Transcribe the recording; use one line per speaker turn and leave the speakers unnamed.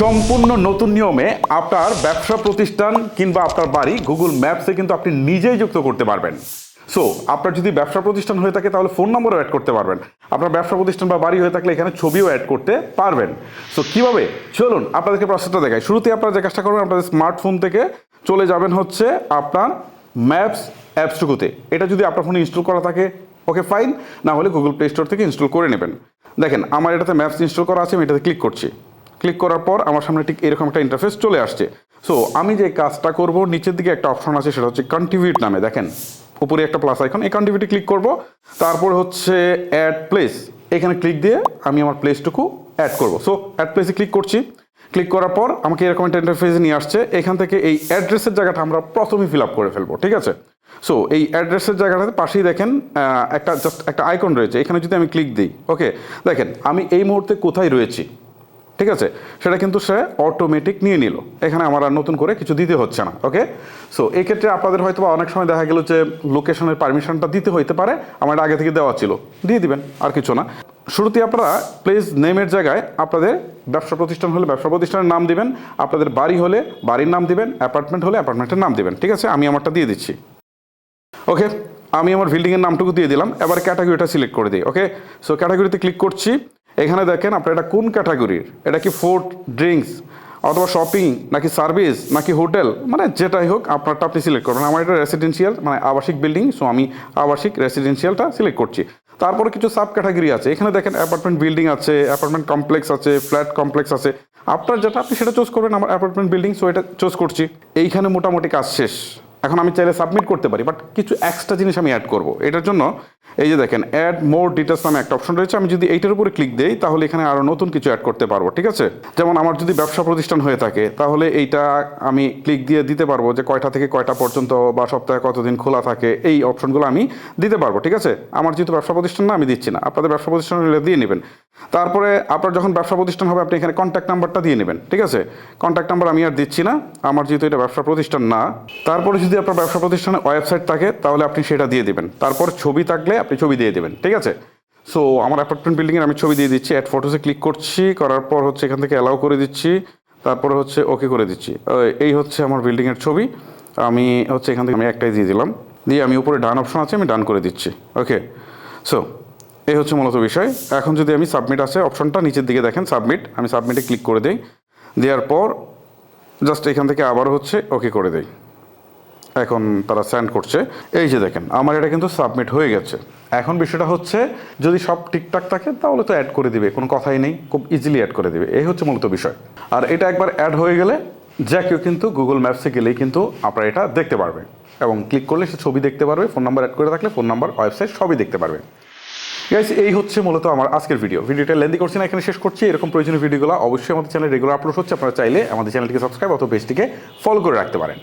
সম্পূর্ণ নতুন নিয়মে আপনার ব্যবসা প্রতিষ্ঠান কিংবা আপনার বাড়ি গুগল ম্যাপসে কিন্তু আপনি নিজেই যুক্ত করতে পারবেন। সো আপনার যদি ব্যবসা প্রতিষ্ঠান হয়ে থাকে তাহলে ফোন নম্বরও অ্যাড করতে পারবেন। আপনার ব্যবসা প্রতিষ্ঠান বা বাড়ি হয়ে থাকলে এখানে ছবিও অ্যাড করতে পারবেন। সো কীভাবে? চলুন, আপনাদেরকে প্রসেসটা দেখাই। শুরুতে আপনারা যে কাজটা করবেন, আপনাদের স্মার্টফোন থেকে চলে যাবেন হচ্ছে আপনার ম্যাপস অ্যাপসটুকুতে এটা যদি আপনার ফোনে ইনস্টল করা থাকে ওকে ফাইন না হলে গুগল প্লে স্টোর থেকে ইনস্টল করে নেবেন। দেখেন, আমার এটাতে ম্যাপস ইনস্টল করা আছে, আমি এটাতে ক্লিক করছি। ক্লিক করার পর আমার সামনে ঠিক এরকম একটা ইন্টারফেস চলে আসছে। সো আমি যে কাজটা করব, নিচের দিকে একটা অপশন আছে, সেটা হচ্ছে কন্ট্রিবিউট নামে, দেখেন। উপরে একটা প্লাস আইকন এই কন্ট্রিবিউটে ক্লিক করব। তারপর হচ্ছে অ্যাড প্লেস এখানে ক্লিক দিয়ে আমি আমার প্লেসটুকু অ্যাড করব। সো অ্যাড প্লেসে ক্লিক করছি। ক্লিক করার পর আমাকে এরকম একটা ইন্টারফেসে নিয়ে আসছে। এখান থেকে এই অ্যাড্রেসের জায়গাটা আমরা প্রথমেই ফিল আপ করে ফেলব, ঠিক আছে? সো এই অ্যাড্রেসের জায়গাটাতে পাশেই দেখেন একটা জাস্ট একটা আইকন রয়েছে। এখানে যদি আমি ক্লিক দিই ওকে দেখেন, আমি এই মুহূর্তে কোথায় রয়েছি? ঠিক আছে? সেটা কিন্তু সে অটোমেটিক নিয়ে নিল। এখানে আমার আর নতুন করে কিছু দিতে হচ্ছে না ওকে সো এই ক্ষেত্রে আপনাদের হয়তো অনেক সময় দেখা গেল যে লোকেশনের পারমিশনটা দিতে হইতে পারে, আমার আগে থেকে দেওয়া ছিল। দিয়ে দিবেন, আর কিছু না। শুরুতে আপনারা প্লেস নেমের জায়গায় আপনাদের ব্যবসা প্রতিষ্ঠান হলে ব্যবসা প্রতিষ্ঠানের নাম দিবেন, আপনাদের বাড়ি হলে বাড়ির নাম দিবেন অ্যাপার্টমেন্ট হলে অ্যাপার্টমেন্টের নাম দিবেন, ঠিক আছে? আমি আমারটা দিয়ে দিচ্ছি। ওকে আমি আমার বিল্ডিংয়ের নামটুকু দিয়ে দিলাম, এবার ক্যাটাগরিটা সিলেক্ট করে দিই ওকে সো ক্যাটাগরিতে ক্লিক করছি। এখানে দেখেন আপনার এটা কোন ক্যাটাগরির? এটা কি ফুড ড্রিঙ্কস অথবা শপিং নাকি সার্ভিস নাকি হোটেল মানে যেটাই হোক, আপনারটা আপনি সিলেক্ট করবেন। আমার এটা রেসিডেন্সিয়াল মানে আবাসিক বিল্ডিং সো আমি আবাসিক রেসিডেন্সিয়ালটা সিলেক্ট করছি। তারপরে কিছু সাব ক্যাটাগরি আছে। এখানে দেখেন অ্যাপার্টমেন্ট বিল্ডিং আছে অ্যাপার্টমেন্ট কমপ্লেক্স আছে ফ্ল্যাট কমপ্লেক্স আছে। আপনার যেটা আপনি সেটা চুজ করবেন, আমার অ্যাপার্টমেন্ট বিল্ডিং সো এটা চুজ করছি। এইখানে মোটামুটি কাজ শেষ। এখন আমি চাইলে সাবমিট করতে পারি বাট কিছু এক্সট্রা জিনিস আমি অ্যাড করব। এটার জন্য এই যে দেখেন অ্যাড মোর ডিটেলস নামে একটা অপশন রয়েছে। আমি যদি এইটার উপরে ক্লিক দিই, তাহলে এখানে আরও নতুন কিছু অ্যাড করতে পারব, ঠিক আছে? যেমন আমার যদি ব্যবসা প্রতিষ্ঠান হয়ে থাকে, তাহলে এইটা আমি ক্লিক দিয়ে দিতে পারব যে কয়টা থেকে কয়টা পর্যন্ত বা সপ্তাহে কতদিন খোলা থাকে, এই অপশনগুলো আমি দিতে পারব, ঠিক আছে? আমার যেহেতু ব্যবসা প্রতিষ্ঠান না, আমি দিচ্ছি না। আপনাদের ব্যবসা প্রতিষ্ঠান হলে দিয়ে নেবেন। তারপরে আপনার যখন ব্যবসা প্রতিষ্ঠান হবে, আপনি এখানে কন্ট্যাক্ট নাম্বারটা দিয়ে নেবেন, ঠিক আছে? কন্ট্যাক্ট নাম্বার আমি আর দিচ্ছি না। আমার যেহেতু এটা ব্যবসা প্রতিষ্ঠান না, তারপরে যদি আপনার ব্যবসা প্রতিষ্ঠানের ওয়েবসাইট থাকে, তাহলে আপনি সেটা দিয়ে দেবেন। তারপর ছবি থাকলে আপনি ছবি দিয়ে দেবেন, ঠিক আছে? সো আমার অ্যাপার্টমেন্ট বিল্ডিংয়ের আমি ছবি দিয়ে দিচ্ছি অ্যাড ফটোসে ক্লিক করছি, করার পর হচ্ছে এখান থেকে অ্যালাউ করে দিচ্ছি, তারপরে হচ্ছে ওকে করে দিচ্ছি। এই হচ্ছে আমার বিল্ডিংয়ের ছবি, আমি হচ্ছে এখান থেকে আমি একটাই দিয়ে দিলাম, দিয়ে আমি উপরে ডান অপশন আছে, আমি ডান করে দিচ্ছি ওকে সো এই হচ্ছে মূলত বিষয়। এখন যদি আমি সাবমিট আছে অপশনটা নিচের দিকে দেখেন সাবমিট আমি সাবমিটে ক্লিক করে দিই, দেওয়ার পর জাস্ট এখান থেকে আবার হচ্ছে ওকে করে দেই। এখন তারা সেন্ড করছে। এই যে দেখেন, আমার এটা কিন্তু সাবমিট হয়ে গেছে। এখন বিষয়টা হচ্ছে, যদি সব ঠিকঠাক থাকে, তাহলে তো অ্যাড করে দিবে, কোনো কথাই নেই, খুব ইজিলি অ্যাড করে দিবে। এই হচ্ছে মূলত বিষয়। আর এটা একবার অ্যাড হয়ে গেলে যা কেউ কিন্তু গুগল ম্যাপসে গেলেই কিন্তু আপনারা এটা দেখতে পারবে। এবং ক্লিক করলে সে ছবি দেখতে পারবে ফোন নাম্বার অ্যাড করে থাকলে ফোন নাম্বার ওয়েবসাইট সবই দেখতে পারবে। গাইস এই হচ্ছে মূলত আমার আজকের ভিডিও ভিডিওটা লেন্দি করছি না, এখানে শেষ করছি। এরকম প্রয়োজনীয় ভিডিওগুলো অবশ্যই আমাদের চ্যানেলে রেগুলার আপলোড হচ্ছে। আপনারা চাইলে আমাদের চ্যানেলটিকে সাবস্ক্রাইব অথবা পেজটিকে ফলো করে রাখতে পারেন।